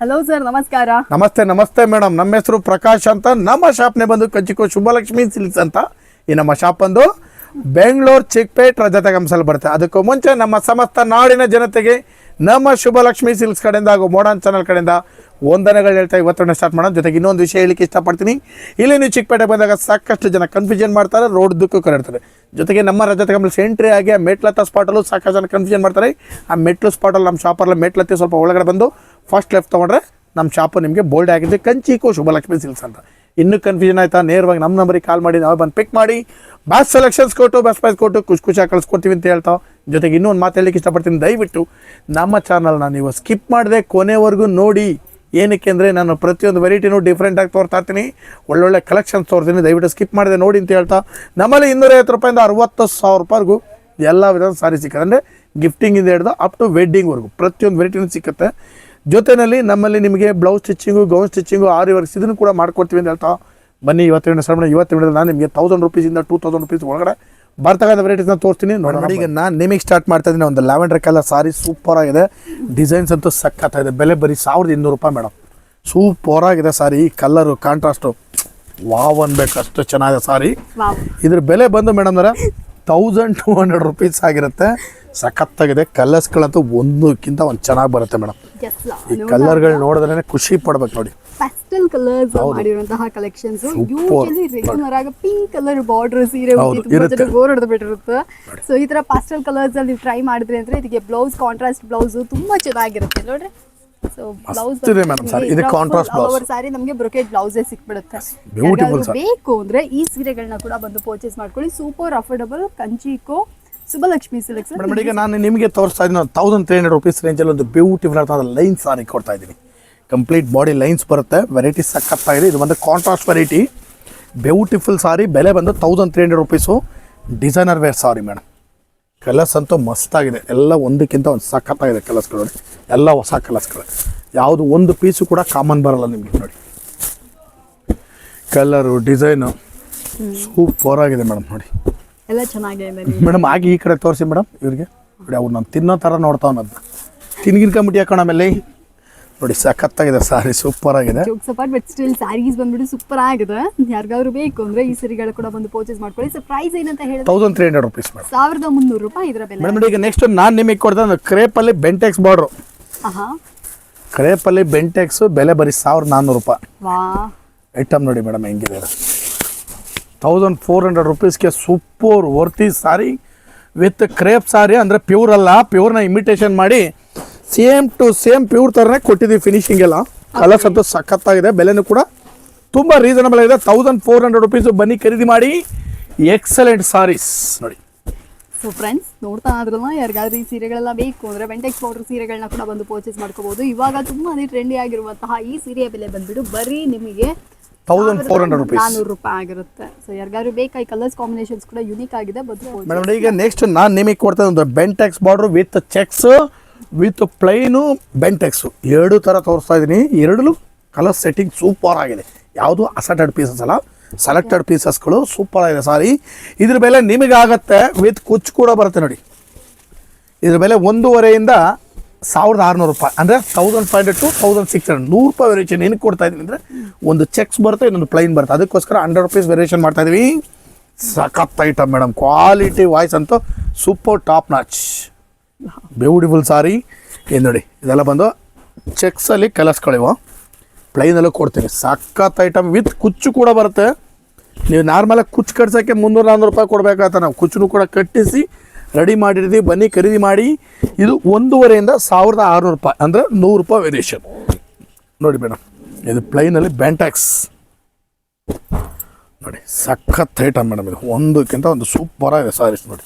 Hello sir ನಮಸ್ಕಾರ. ನಮಸ್ತೆ ನಮಸ್ತೆ ಮೇಡಮ್ ನಮ್ಮ ಹೆಸರು ಪ್ರಕಾಶ್ ಅಂತ. ನಮ್ಮ ಶಾಪ್ನೆ ಬಂದು ಕಂಚಿಕೋ ಶುಭಲಕ್ಷ್ಮಿ ಸಿಲ್ಕ್ಸ್ ಅಂತ. ಈ ನಮ್ಮ ಶಾಪ್ ಬಂದು ಬೆಂಗಳೂರು ಚಿಕ್ಕಪೇಟ್ ರಜತ ಗಂಸಲ್ಲಿ ಬರುತ್ತೆ. ಅದಕ್ಕೂ ಮುಂಚೆ ನಮ್ಮ ಸಮಸ್ತ ನಾಡಿನ ಜನತೆಗೆ ನಮ್ಮ ಶುಭಲಕ್ಷ್ಮಿ ಸಿಲ್ಕ್ಸ್ ಕಡೆಯಿಂದ ಹಾಗೂ ಮೋಡನ್ ಚಾನಲ್ ಕಡೆಯಿಂದ ವಂದನೆಗಳು ಹೇಳ್ತಾ ಇವತ್ತನ್ನ ಸ್ಟಾರ್ಟ್ ಮಾಡೋಣ. ಜೊತೆಗೆ ಇನ್ನೊಂದು ವಿಷಯ ಹೇಳಿಕ್ಕೆ ಇಷ್ಟಪಡ್ತೀನಿ. ಇಲ್ಲಿ ನೀವು ಚಿಕ್ಕಪೇಟೆ ಬಂದಾಗ ಸಾಕಷ್ಟು ಜನ ಕನ್ಫ್ಯೂಷನ್ ಮಾಡ್ತಾರೆ ರೋಡ್ ದುಕ್ಕು ಕರೆಡ್ತಾರೆ. ಜೊತೆಗೆ ನಮ್ಮ ರಜತ ಕಂಪ್ಲೀಸ್ ಎಂಟ್ರಿ ಆಗಿ ಆ ಮೆಟ್ಲತ್ತ ಸ್ಪಾಟಲ್ಲೂ ಸಾಕಷ್ಟು ಜನ ಕನ್ಫ್ಯೂಷನ್ ಮಾಡ್ತಾರೆ. ಆ ಮೆಟ್ಲು ಸ್ಪಾಟಲ್ಲಿ ನಮ್ಮ ಶಾಪಲ್ಲಿ ಮೆಟ್ಲತ್ತಿ ಸ್ವಲ್ಪ ಒಳಗಡೆ ಬಂದು ಫಸ್ಟ್ ಲೆಫ್ಟ್ ತೊಗೊಂಡ್ರೆ ನಮ್ಮ ಶಾಪು ನಿಮಗೆ ಬೋಲ್ಡ್ ಆಗಿದೆ ಕಂಚಿಕೋ ಶುಭಲಕ್ಷ್ಮಿ ಸಿಲ್ಸ್ ಅಂತ. ಇನ್ನೂ ಕನ್ಫ್ಯೂಷನ್ ಆಯ್ತಾ? ನೇರವಾಗಿ ನಮ್ಮ ನಂಬರಿಗೆ ಕಾಲ್ ಮಾಡಿ, ನಾವು ಬಂದು ಪಿಕ್ ಮಾಡಿ. ಬ್ಯಾಸ್ ಸೆಲೆಕ್ಷನ್ಸ್ ಕೊಟ್ಟು ಬ್ಯಾಸ್ ಪ್ರೈಸ್ ಕೊಟ್ಟು, ಖುಷಿ ಖುಷಿಯಾಗಿ ಕಳಿಸ್ಕೊಡ್ತೀವಿ ಅಂತ ಹೇಳ್ತಾ. ಜೊತೆಗೆ ಇನ್ನೂ ಒಂದು ಮಾತು ಹೇಳಲಿಕ್ಕೆ ಇಷ್ಟಪಡ್ತೀನಿ, ದಯವಿಟ್ಟು ನಮ್ಮ ಚಾನಲ್ನ ನೀವು ಸ್ಕಿಪ್ ಮಾಡದೆ ಕೊನೆವರೆಗೂ ನೋಡಿ. ಏನಕ್ಕೆ ಅಂದರೆ ನಾನು ಪ್ರತಿಯೊಂದು ವೆರೈಟಿನೂ ಡಿಫ್ರೆಂಟಾಗಿ ತೋರ್ತಾ ಇರ್ತೀನಿ. ಒಳ್ಳೊಳ್ಳೆ ಕಲೆಕ್ಷನ್ ತೋರ್ತೀನಿ. ದಯವಿಟ್ಟು ಸ್ಕಿಪ್ ಮಾಡಿದೆ ನೋಡಿ ಅಂತ ಹೇಳ್ತಾ, ನಮ್ಮಲ್ಲಿ ಇನ್ನೂರೈವತ್ತು ರೂಪಾಯಿಂದ ಅರವತ್ತು ಸಾವಿರ ರೂಪಾಯಿಗೂ ಎಲ್ಲ ವಿಧದ ಸಾರಿ ಸಿಕ್ಕತ್ತೆ ಅಂದರೆ ಗಿಫ್ಟಿಂಗಿಂದ ಹಿಡಿದು ಅಪ್ ಟು ವೆಡ್ಡಿಂಗ್ವರೆಗೂ ಪ್ರತಿಯೊಂದು ವೆರೈಟಿನೂ ಸಿಕ್ಕತ್ತೆ. ಜೊತೆಯಲ್ಲಿ ನಮ್ಮಲ್ಲಿ ನಿಮಗೆ blouse stitching gown stitching aari works ಇದನ್ನು ಕೂಡ ಮಾಡ್ಕೊಡ್ತೀವಿ ಅಂತ ಹೇಳ್ತಾ, ಬನ್ನಿ ಇವತ್ತಿನ ಶ್ರವಣ ಇವತ್ತಿನ ನಾನು ನಿಮಗೆ ತೌಸಂಡ್ ರುಪೀಸಿಂದ ಟೂ ತೌಸಂಡ್ ರುಪೀಸ್ ಒಳಗಡೆ ಬರ್ತಕ್ಕಂಥ ವೆರೈಟೀಸ್ನ ತೋರಿಸ್ತೀನಿ. ನೋಡೋಣ ಈಗ ನಾನು ನಿಮಗೆ ಸ್ಟಾರ್ಟ್ ಮಾಡ್ತಾ ಇದ್ದೀನಿ. ಒಂದು ಲ್ಯಾವೆಂಡರ್ ಕಲರ್ ಸಾರಿ ಸೂಪರ್ ಆಗಿದೆ. ಡಿಸೈನ್ಸ್ ಅಂತೂ ಸಖತ್ತಾಗಿದೆ ಬೆಲೆ ಬರೀ ಸಾವಿರದ ಇನ್ನೂರು ರೂಪಾಯಿ ಮೇಡಮ್. ಸೂಪರ್ ಆಗಿದೆ ಸಾರಿ ಕಲರು ಕಾಂಟ್ರಾಸ್ಟು ವಾವ್ ಅನ್ಬೇಕು. ಅಷ್ಟು ಚೆನ್ನಾಗಿದೆ ಸಾರಿ ಇದ್ರ ಬೆಲೆ ಬಂದು ಮೇಡಮ್ ಅವರ ತೌಸಂಡ್ ಟೂ ಹಂಡ್ರೆಡ್ ರುಪೀಸ್ ಆಗಿರುತ್ತೆ. ಸಖತ್ತಾಗಿದೆ. ಕಲರ್ಸ್ಗಳಂತೂ ಒಂದಕ್ಕಿಂತ ಒಂದು ಚೆನ್ನಾಗಿ ಬರುತ್ತೆ ಮೇಡಮ್ ಈ ಕಲರ್ಗಳು ನೋಡಿದ್ರೆ ಖುಷಿ ಪಡ್ಬೇಕು ನೋಡಿ. ಪ್ಯಾಸ್ಟಲ್ ಕಲರ್ಸ್ ಮಾಡಿರುವಂತಹ ಕಲೆಕ್ಷನ್ಸ್ ಯೂಶುವಲಿ ಯೂಶಲಿ ರೆಗ್ಯುಲರ್ ಆಗಿ ಪಿಂಕ್ ಕಲರ್ ಬಾರ್ಡರ್ ಸೀರೆ. ಜನ ಬೋರ್ ಹೊಡೆದು ಬಿಟ್ಟಿರುತ್ತೆ ಸೊ ಈ ತರ ಪಾಸ್ಟಲ್ ಕಲರ್ಸ್ ಅಲ್ಲಿ ಟ್ರೈ ಮಾಡಿದ್ರೆ ಅಂದ್ರೆ ಇದಕ್ಕೆ ಬ್ಲೌಸ್ ಕಾಂಟ್ರಾಸ್ಟ್ ಬ್ಲೌಸ್ ತುಂಬಾ ಚೆನ್ನಾಗಿರುತ್ತೆ. ನೋಡ್ರಿ. ಮಸ್ತಿದೆ ಮೇಡಮ್ ಸಾರಿ ಇದು contrast blouse. ಸಾರಿ ನಮಗೆ ಬ್ರೊಕೇಟ್ ಬ್ಲೌಸೇ ಸಿಕ್ಬಿಡುತ್ತೆ. ಬ್ಯೂಟಿಫುಲ್ ಬೇಕು ಅಂದ್ರೆ ಈ ಸೀರೆಗಳನ್ನ ಕೂಡ ಬಂದು ಪರ್ಚೇಸ್ ಮಾಡ್ಕೊಳ್ಳಿ. ಸೂಪರ್ ಅಫೋರ್ಡಬಲ್ ಕಂಚಿಕೋ ಸುಬಲಕ್ಷ್ಮಿ ಸಿಲೆಕ್ಸ್ ಮೇಡಮ್ ಈಗ ನಾನು ನಿಮಗೆ ತೋರಿಸ್ತಾ ಇದ್ದೀನಿ ತೌಸಂಡ್ ತ್ರೀ ಹಂಡ್ರೆಡ್ ರುಪೀಸ್ ರೇಂಜಲ್ಲಿ ಒಂದು ಬ್ಯೂಟಿಫುಲ್ ಆದ ಲೈನ್ ಸಾರಿ ಕೊಡ್ತಾ ಇದ್ದೀನಿ. ಕಂಪ್ಲೀಟ್ ಬಾಡಿ ಲೈನ್ಸ್ ಬರುತ್ತೆ ವೆರೈಟಿ ಸಖತ್ತಾಗಿದೆ. ಇದು ಬಂದು ಕಾಂಟ್ರಾಸ್ಟ್ ವೆರೈಟಿ ಬ್ಯೂಟಿಫುಲ್ ಸಾರಿ ಬೆಲೆ ಬಂದು thousand three hundred rupees designer wear sari madam colours ಅಂತೂ ಮಸ್ತಾಗಿದೆ ಎಲ್ಲ ಒಂದಕ್ಕಿಂತ ಒಂದು ಸಖತ್ತಾಗಿದೆ ಕಲರ್ಸ್ಗಳು ನೋಡಿ. ಎಲ್ಲ ಹೊಸ ಕಲರ್ಸ್ಗಳು ಯಾವುದು ಒಂದು ಪೀಸು ಕೂಡ ಕಾಮನ್ ಬರಲ್ಲ ನಿಮಗೆ ನೋಡಿ. ಕಲರು ಡಿಸೈನು ಸೂಪರ್ ಆಗಿದೆ ಮೇಡಮ್ ನೋಡಿ. ಎಲ್ಲ ಚೆನ್ನಾಗಿದೆ ಮೇಡಮ್ ಆಗಿ ಈ ಕಡೆ ತೋರಿಸಿ ಮೇಡಮ್ ಇವ್ರಿಗೆ. ನೋಡಿ ಅವ್ರು ನಾನು ತಿನ್ನೋ ಥರ ನೋಡ್ತಾವನ್ನ ತಿನ್ಗಿನ್ಕೊಂಬಿಟ್ಟು ಹಾಕೋಣ ಆಮೇಲೆ? ನೋಡಿ ಸಖತ್ತಾಗಿದೆ ಸಾರಿ ಸೂಪರ್ ಆಗಿದೆ. ಬಟ್ ಸ್ಟಿಲ್ ಸ್ಯಾರೀಸ್ ಬಂದ್ಬಿಟ್ಟು ಸೂಪರ್ ಆಗಿದೆ. ಯಾರಿಗಾದ್ರು ಬೇಕು ಅಂದ್ರೆ ಈ ಸರಿಗಳು ಕೂಡ ಬಂದು ಪರ್ಚೇಸ್ ಮಾಡ್ಕೊಳ್ಳಿ. ಸೊ ಪ್ರೈಸ್ ಏನಂತ ಹೇಳಿ thousand three hundred rupees madam ಸಾವಿರದ ಮುನ್ನೂರು ರೂಪಾಯಿ ಇದರ ಬೆಲೆ. ಮೇಡಮ್ ಈಗ ನೆಕ್ಸ್ಟ್ ನಾನು ನಿಮಗೆ ಕೊಡ್ತಾ ಕ್ರೇಪಲ್ಲಿ ಬೆಂಟೆಕ್ಸ್ ಬಾರ್ಡ್ರು ಕ್ರೇಪ್ ಅಲ್ಲಿ ಬೆಂಟೆಕ್ಸ್ ಬೆಲೆ ಬರೀ ಸಾವಿರದ ನಾನ್ನೂರು ರೂಪಾಯಿ. ಐಟಮ್ ನೋಡಿ ಮೇಡಮ್ ಹೆಂಗಿದೆ thousand four hundred ರುಪೀಸ್ಗೆ super worthy sari with crepe sari ಅಂದರೆ ಪ್ಯೂರ್ ಅಲ್ಲ ಪ್ಯೂರ್ನ ಇಮಿಟೇಷನ್ ಮಾಡಿ ಸೇಮ್ ಟು ಸೇಮ್ ಪ್ಯೂರ್ ಥರನೇ ಕೊಟ್ಟಿದ್ದೀವಿ ಫಿನಿಶಿಂಗ್ ಎಲ್ಲ. ಕಲರ್ಸ್ ಅಂತೂ ಸಖತ್ತಾಗಿದೆ ಬೆಲೆನೂ ಕೂಡ ತುಂಬ ರೀಸನಬಲ್ ಆಗಿದೆ. ತೌಸಂಡ್ ಫೋರ್ ಹಂಡ್ರೆಡ್ ರುಪೀಸು ಬನ್ನಿ ಖರೀದಿ ಮಾಡಿ. ಎಕ್ಸಲೆಂಟ್ ಸಾರೀಸ್ ನೋಡಿ. ಸೊ ಫ್ರೆಂಡ್ಸ್ ನೋಡ್ತಾ ಆದ್ರಲ್ಲ ಯಾರಿಗಾದ್ರೂ ಈ ಸೀರೆಗಳೆಲ್ಲ ಬೇಕು ಅಂದ್ರೆ ವೆಂಟೆಕ್ಸ್ ಪೌಡರ್ ಸೀರೆಗಳನ್ನ ಕೂಡ ಬಂದು ಪರ್ಚೇಸ್ ಮಾಡ್ಕೋಬಹುದು ಇವಾಗ ತುಂಬಾನೇ ಟ್ರೆಂಡಿ ಆಗಿರುವಂತಹ ಈ ಸೀರೆಯ ಬೆಲೆ ಬಂದ್ಬಿಟ್ಟು ಬರೀ ನಿಮಗೆ ತೌಸಂಡ್ ಫೋರ್ ಹಂಡ್ರೆಡ್ ರುಪೀಸ್ ನಾನೂರು ರೂಪಾಯಿ ಆಗಿರುತ್ತೆ. ಸೊ ಯಾರಿಗಾದ್ರೂ ಬೇಕಾ ಈ ಕಲರ್ಸ್ ಕಾಂಬಿನೇಷನ್ಸ್ ಕೂಡ ಯುನೀಕ್ ಆಗಿದೆ ಬಂದು ಮೇಡಮ್ ಈಗ ನೆಕ್ಸ್ಟ್ ನಾನು ನಿಮಗೆ ಕೊಡ್ತಾ Bentex border with checks with plain Bentex ಎರಡು ಥರ ತೋರಿಸ್ತಾ ಇದ್ದೀನಿ ಎರಡೂ ಕಲರ್ ಸೆಟ್ಟಿಂಗ್ ಸೂಪರ್ ಆಗಿದೆ. ಯಾವುದು ಅಸಟೆಡ್ ಪೀಸಸ್ ಅಲ್ಲ ಸೆಲೆಕ್ಟೆಡ್ ಪೀಸಸ್ಗಳು ಸೂಪರ್ ಆಗಿದೆ ಸಾರಿ. ಇದ್ರ ಮೇಲೆ ನಿಮಗಾಗತ್ತೆ ವಿತ್ ಕುಚ್ ಕೂಡ ಬರುತ್ತೆ ನೋಡಿ. ಇದ್ರ ಮೇಲೆ ಒಂದೂವರೆಯಿಂದ ಸಾವಿರದ ಆರುನೂರು ರೂಪಾಯಿ. ಅಂದರೆ thousand five hundred to thousand six hundred ನೂರು ರೂಪಾಯಿ ವೇರಿಯೇಷನ್ ಏನಕ್ಕೆ ಕೊಡ್ತಾ ಇದ್ದೀನಿ ಅಂದರೆ ಒಂದು ಚೆಕ್ಸ್ ಬರುತ್ತೆ, ಇನ್ನೊಂದು ಪ್ಲೈನ್ ಬರುತ್ತೆ. ಅದಕ್ಕೋಸ್ಕರ ಹಂಡ್ರೆಡ್ ರುಪೀಸ್ ವೇರಿಯೇಷನ್ ಮಾಡ್ತಾ ಇದ್ದೀವಿ ಸಖತ್ ಐಟಮ್ ಮೇಡಮ್ ಕ್ವಾಲಿಟಿ ವಾಯ್ಸ್ ಅಂತೂ super top notch beautiful sari ಏನು ನೋಡಿ, ಇದೆಲ್ಲ ಬಂದು ಚೆಕ್ಸಲ್ಲಿ ಕಲರ್ಸ್ಗಳಿವು. ಪ್ಲೈನಲ್ಲೂ ಕೊಡ್ತೀನಿ. ಸಖತ್ ಐಟಮ್ ವಿತ್ ಕುಚ್ಚು ಕೂಡ ಬರುತ್ತೆ. ನೀವು ನಾರ್ಮಲಾಗಿ ಕುಚ್ಚು ಕಟ್ಸೋಕ್ಕೆ ಮುನ್ನೂರು ನಾನ್ನೂರು ರೂಪಾಯಿ ಕೊಡಬೇಕಾಗತ್ತೆ. ನಾವು ಕುಚ್ಚು ಕೂಡ ಕಟ್ಟಿಸಿ ರೆಡಿ ಮಾಡಿರ್ತೀವಿ. ಬನ್ನಿ, ಖರೀದಿ ಮಾಡಿ. ಇದು ಒಂದೂವರೆಯಿಂದ ಸಾವಿರದ ಆರುನೂರು ರೂಪಾಯಿ, ಅಂದರೆ ನೂರು ರೂಪಾಯಿ ವೇರಿಯೇಷನ್ ನೋಡಿ ಮೇಡಮ್ ಇದು ಪ್ಲೈನಲ್ಲಿ ಬ್ಯಾಂಟ್ಯಾಕ್ಸ್ ನೋಡಿ, ಸಖತ್ ಐಟಮ್ ಮೇಡಮ್ ಇದು. ಒಂದಕ್ಕಿಂತ ಒಂದು ಸೂಪರಾಗಿದೆ ಸಾರೀಸ್ ನೋಡಿ.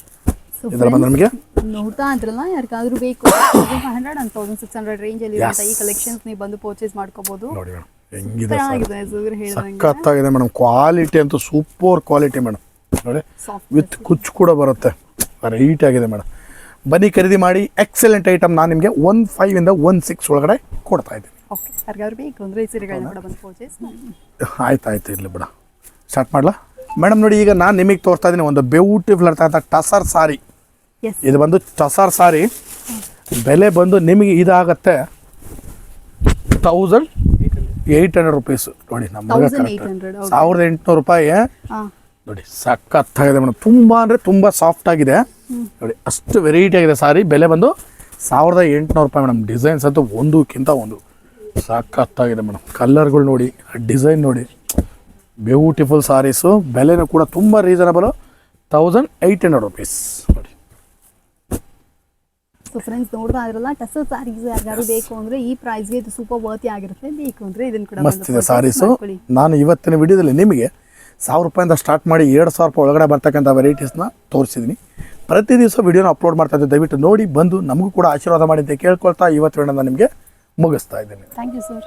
ಇದರ ಬಂದು ನಮಗೆ? ನೋಡ್ತಾ ಇದ್ರಲ್ಲ ಯಾರಿಗಾದ್ರೂ ಬೇಕು five hundred and thousand six hundred range ಅಲ್ಲಿ ಇರುವಂತಹ ಈ ಕಲೆಕ್ಷನ್ಸ್ ನೀವು ಬಂದು ಪರ್ಚೇಸ್ ಮಾಡ್ಕೋಬಹುದು ನೋಡಿ ಮೇಡಮ್ ಹೆಂಗಿದೆ ಸಖತ್ತಾಗಿದೆ ಮೇಡಮ್ ಕ್ವಾಲಿಟಿ ಅಂತೂ ಸೂಪರ್ ಕ್ವಾಲಿಟಿ ಮೇಡಮ್. ನೋಡಿ ವಿತ್ ಕುಚ್ಚು ಕೂಡ ಬರುತ್ತೆ. ರೈಟ್ ಆಗಿದೆ ಮೇಡಮ್. ಬನ್ನಿ ಖರೀದಿ ಮಾಡಿ ಎಕ್ಸಲೆಂಟ್ ಐಟಮ್ ನಾನು ನಿಮಗೆ ಒನ್ ಇಂದ ಒನ್ ಸಿಕ್ಸ್ ಒಳಗಡೆ ಕೊಡ್ತಾ ಇದ್ದೀನಿ. ಆಯ್ತು ಆಯ್ತು ಇರಲಿ ಬಿಡ. ಸ್ಟಾರ್ಟ್ ಮಾಡಲಾ? ಮೇಡಮ್ ನೋಡಿ ಈಗ ನಾನು ನಿಮಗೆ ತೋರಿಸ್ತಾ ಇದ್ದೀನಿ ಒಂದು ಬ್ಯೂಟಿಫುಲ್ ಇರ್ತಕ್ಕಂಥ ಟಸರ್ ಸಾರಿ ಇದು ಬಂದು ಟಸಾರ್ ಸಾರಿ. ಬೆಲೆ ಬಂದು ನಿಮಗೆ ಇದಾಗತ್ತೆ ತೌಸಂಡ್ ಏಯ್ಟ್ ಹಂಡ್ರೆಡ್ ರುಪೀಸ್ ನೋಡಿ ನಮ್ಮ ಸಾವಿರದ ಎಂಟುನೂರು ರೂಪಾಯಿ. ನೋಡಿ ಸಖತ್ತಾಗಿದೆ ಮೇಡಮ್. ತುಂಬ ಅಂದರೆ ತುಂಬ ಸಾಫ್ಟ್ ಆಗಿದೆ. ನೋಡಿ ಅಷ್ಟು ವೆರೈಟಿ ಆಗಿದೆ ಸಾರಿ. ಬೆಲೆ ಬಂದು ಸಾವಿರದ ಎಂಟುನೂರು ರೂಪಾಯಿ ಮೇಡಮ್. ಡಿಸೈನ್ಸ್ ಅಂತೂ ಒಂದಕ್ಕಿಂತ ಒಂದು ಸಖತ್ತಾಗಿದೆ ಮೇಡಮ್. ಕಲರ್ಗಳು ನೋಡಿ ಡಿಸೈನ್ ನೋಡಿ. ಬ್ಯೂಟಿಫುಲ್ ಸಾರೀಸು ಬೆಲೆನೂ ಕೂಡ ತುಂಬ reasonable thousand eight hundred rupees so friends ನೋಡ್ತಾ ಇದ್ರಲ್ಲ ಟಸಲ್ ಸ್ಯಾರೀಸ್ ಯಾರಿಗಾದ್ರು ಬೇಕು ಅಂದ್ರೆ ಈ ಪ್ರೈಸ್ಗೆ ಇದು ಸೂಪರ್ ವರ್ತಿ ಆಗಿರುತ್ತೆ. ಬೇಕು ಅಂದ್ರೆ ಇದನ್ನ ಕೂಡ ಮಸ್ತ್ ಇದೆ ಸಾರೀಸು ನಾನು ಇವತ್ತಿನ ವಿಡಿಯೋದಲ್ಲಿ ನಿಮಗೆ ಸಾವಿರ ರೂಪಾಯಿಂದ ಸ್ಟಾರ್ಟ್ ಮಾಡಿ ಎರಡು ಸಾವಿರ ರೂಪಾಯಿ ಒಳಗಡೆ ಬರ್ತಕ್ಕಂಥ ವೆರೈಟೀಸ್ನ ತೋರಿಸಿದ್ದೀನಿ ಪ್ರತಿ ದಿವಸ ವಿಡಿಯೋನ ಅಪ್ಲೋಡ್ ಮಾಡ್ತಾ ಇದ್ದೆ ದಯವಿಟ್ಟು ನೋಡಿ ಬಂದು ನಮಗೂ ಕೂಡ ಆಶೀರ್ವಾದ ಮಾಡಿ ಅಂತ ಕೇಳ್ಕೊಳ್ತಾ ಇವತ್ತು ವಿಡಿಯೋನ ನಿಮಗೆ ಮುಗಿಸ್ತಾ ಇದ್ದೀನಿ. Thank you sir